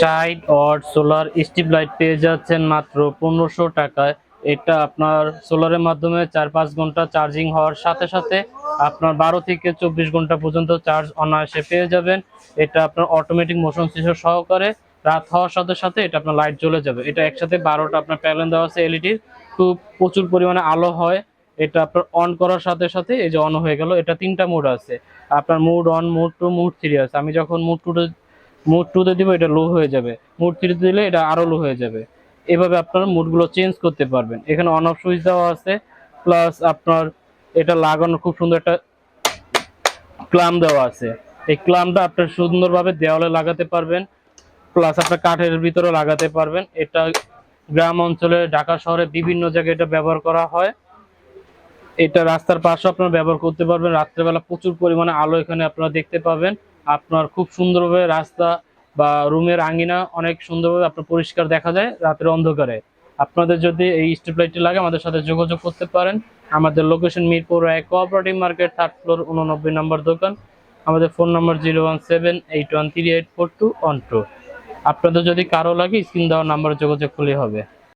ষাট watt solar strip light পেয়ে যাচ্ছেন মাত্র পনেরোশো টাকায়। এটা আপনার সোলারের মাধ্যমে চার পাঁচ ঘণ্টা চার্জিং হওয়ার সাথে সাথে আপনার বারো থেকে চব্বিশ ঘণ্টা পর্যন্ত চার্জ অনায়াসে পেয়ে যাবেন। এটা আপনার অটোমেটিক মোশন সেন্সর সহকারে রাত হওয়ার সাথে সাথে এটা আপনার লাইট জ্বলে যাবে। এটা একসাথে বারোটা আপনার প্যালেন দেওয়া আছে এলইডির খুব প্রচুর পরিমাণে আলো হয়। এটা আপনার অন করার সাথে সাথে এই যে অন হয়ে গেল, এটা তিনটা মোড আছে। আপনার mode one mode two mode three আছে। আমি যখন মুড টুতে মুড টুতে দিব, এটা লো হয়ে যাবে। মুড থ্রিতে দিলে এটা আরও লো হয়ে যাবে। এভাবে আপনার মুডগুলো চেঞ্জ করতে পারবেন। এখানে অন অফ সুইচ দেওয়া আছে প্লাস আপনার এটা লাগানোর খুব সুন্দর একটা ক্লাম দেওয়া আছে। এই ক্লামটা আপনার সুন্দরভাবে দেওয়ালে লাগাতে পারবেন প্লাস আপনার কাঠের ভিতরে লাগাতে পারবেন। এটা গ্রাম অঞ্চলে, ঢাকা শহরে বিভিন্ন জায়গায় এটা ব্যবহার করা হয়। এটা রাস্তার পাশে আপনারা ব্যবহার করতে পারবেন। রাত্রেবেলা প্রচুর পরিমাণে আলো এখানে আপনারা দেখতে পাবেন। আপনার খুব সুন্দরভাবে রাস্তা বা রুমের আঙ্গিনা অনেক সুন্দরভাবে আপনার পরিষ্কার দেখা যায় রাতের অন্ধকারে। আপনাদের যদি এই স্ট্রিপ লাইটটি লাগে, আমাদের সাথে যোগাযোগ করতে পারেন। আমাদের লোকেশন মিরপুর এক কোঅপারেটিভ মার্কেট থার্ড ফ্লোর উননব্বই নম্বর দোকান। আমাদের phone number zero one seven eight one three eight four two one two আপনাদের যদি কারও লাগে স্ক্রিন দেওয়ার নাম্বারে যোগাযোগ করলেই হবে।